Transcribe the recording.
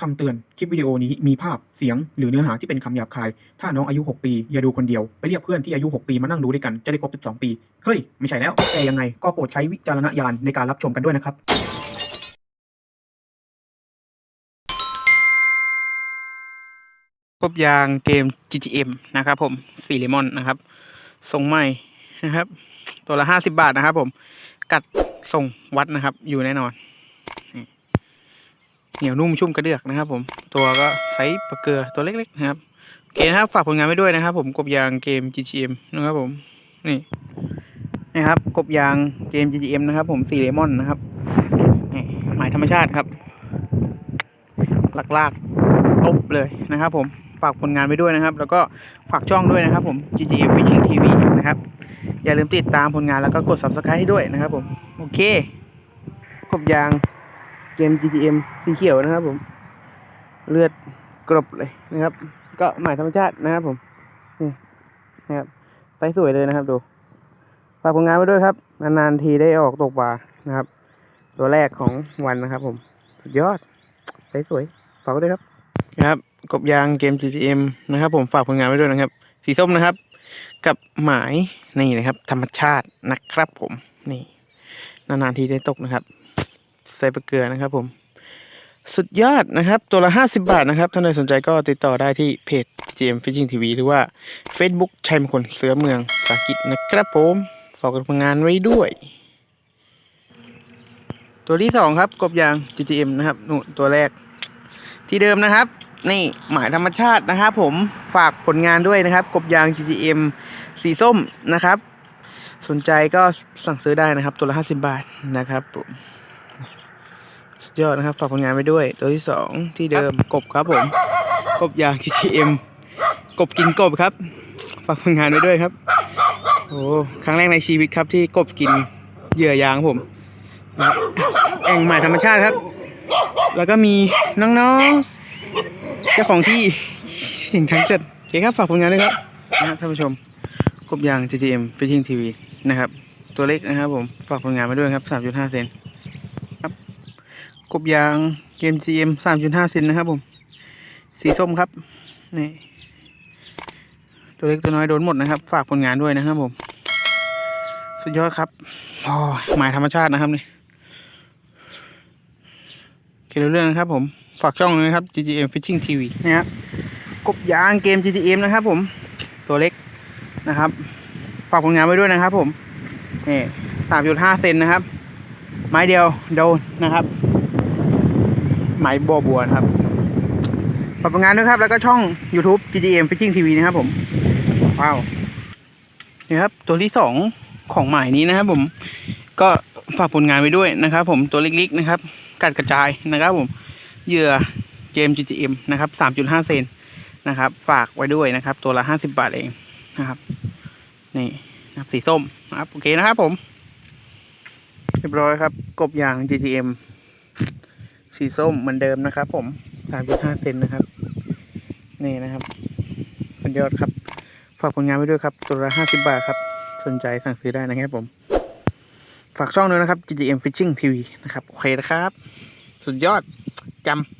คำเตือน คลิปวิดีโอนี้มีภาพ เสียง หรือเนื้อหาที่เป็นคำหยาบคาย ถ้าน้องอายุ 6 ปี อย่าดูคนเดียว ไปเรียกเพื่อนที่อายุ 6 ปีมานั่งดูด้วยกัน จะได้ครบ 12 ปี เฮ้ย ไม่ใช่แล้ว แต่ยังไง ก็โปรดใช้วิจารณญาณในการรับชมกันด้วยนะครับกบยางเกม GTM นะครับผมสีเลมอนนะครับทรงใหม่นะครับ ตัวละห้าสิบาทนะครับผม กัดส่งวัดนะครับ อยู่แน่นอน เหนียวนุ่มชุ่มกระเดือกนะครับ ผมตัวก็ไซส์ปลาเกลือตัวเล็กๆนะครับโอเคนะครับฝากผลงานไว้ด้วยนะครับ ผมกบยางเกม GTM นะครับผมนี่นะครับกบยางเกม GTM นะครับ ผมสีเลมอนนะครับนี่หมายธรรมชาติครับ หลักๆตบเลยนะครับ ผมฝากผลงานไว้ด้วยนะครับ แล้วก็ฝากช่องด้วยนะครับ ผม GGM Fishing TV นะครับ อย่าลืมติดตามผลงานแล้วก็กด subscribe ให้ด้วยนะครับ ผมโอเคกบยาง เกม GGM สีเขียวนะครับผม เลือดกรบเลยนะครับ ก็หมายธรรมชาตินะครับผม นี่นะครับไปสวยเลยนะครับดู ฝากผลงานไว้ด้วยครับ นานๆทีได้ออกตกปลานะครับ ตัวแรกของวันนะครับผม สุดยอดไปสวย ฝากไว้ด้วยครับ นะครับกบยางเกม GTM นะครับ ผมฝากผลงานไว้ด้วยนะครับ สีส้มนะครับ กับหมายนี่นะครับ ธรรมชาตินะครับผมนี่นานๆทีได้ตกนะครับ ใส่ปลาเกลือนะครับผม สุดยอดนะครับ ตัวละห้าสิบาทนะครับ ท่านใดสนใจก็ติดต่อได้ที่เพจ GM Fishing TV หรือว่า Facebook ชัยมงคลเสือเมืองภากฤษนะครับผมฝากผลงานไว้ด้วย ตัวที่สองครับ กบยาง GTM นะครับนู่นตัวแรก ที่เดิมนะครับ นี่หมายธรรมชาตินะครับผมฝากผลงานด้วยนะครับ กบยาง GTM สีส้มนะครับ สนใจก็สั่งซื้อได้นะครับ ตัวละห้าสิบาทนะครับผม สุดยอดนะครับ ฝากผลงานไว้ด้วย ตัวที่สองที่เดิมกบครับผม กบยาง GTM กบกินกบครับ ฝากผลงานไว้ด้วยครับโอ้ครั้งแรกในชีวิตครับที่กบกินเหยื่อยางผมนะครับแอ่งหมายธรรมชาติครับ แล้วก็มีน้องๆ เจ้าของที่เห็นทั้งเจ็ดโอเคครับ ฝากผลงานด้วยครับนะครับท่านผู้ชมกบยาง GTM Fishing TV นะครับ ตัวเล็กนะครับผม ฝากผลงานมาด้วยครับ 3.5 เซนครับ กบยางเกม GM 3.5เซนนะครับผม สีส้มครับ นี่ ตัวเล็กตัวน้อยโดนหมดนะครับ ฝากผลงานด้วยนะครับผม สุดยอดครับอ๋อหมายธรรมชาตินะครับนี่เครู้เรื่องนะครับผม ฝากช่องเลยนะครับ GGM Fishing TV นะครับกบยางเกม GTM นะครับผม ตัวเล็กนะครับ ฝากผลงานไว้ด้วยนะครับผมนี่สามจุดห้าเซนนะครับ ไม้เดียวโดนนะครับ ไม้บัวบัวครับฝากผลงานด้วยครับ แล้วก็ช่อง YouTube GGM Fishing TV นะครับผม ว้าว นี่ครับ ตัวที่สองของหมายนี้นะครับผม ก็ฝากผลงานไว้ด้วยนะครับ ผมตัวเล็กๆนะครับ กัดกระจายนะครับผม เหยื่อเกม GTM นะครับ3.5 เซนนะครับ ฝากไว้ด้วยนะครับ ตัวละ 50 บาทเองนะครับ นี่นะครับสีส้มนะครับ โอเคนะครับผม เรียบร้อยครับ กบยาง GTM สีส้มเหมือนเดิมนะครับ ผม3.5เซนนะครับ นี่นะครับ สุดยอดครับ ฝากผลงานไว้ด้วยครับ ตัวละ50บาทครับ สนใจสั่งซื้อได้นะครับผม ฝากช่องด้วยนะครับ GGM Fishing TV นะครับ โอเคนะครับ สุดยอดจำ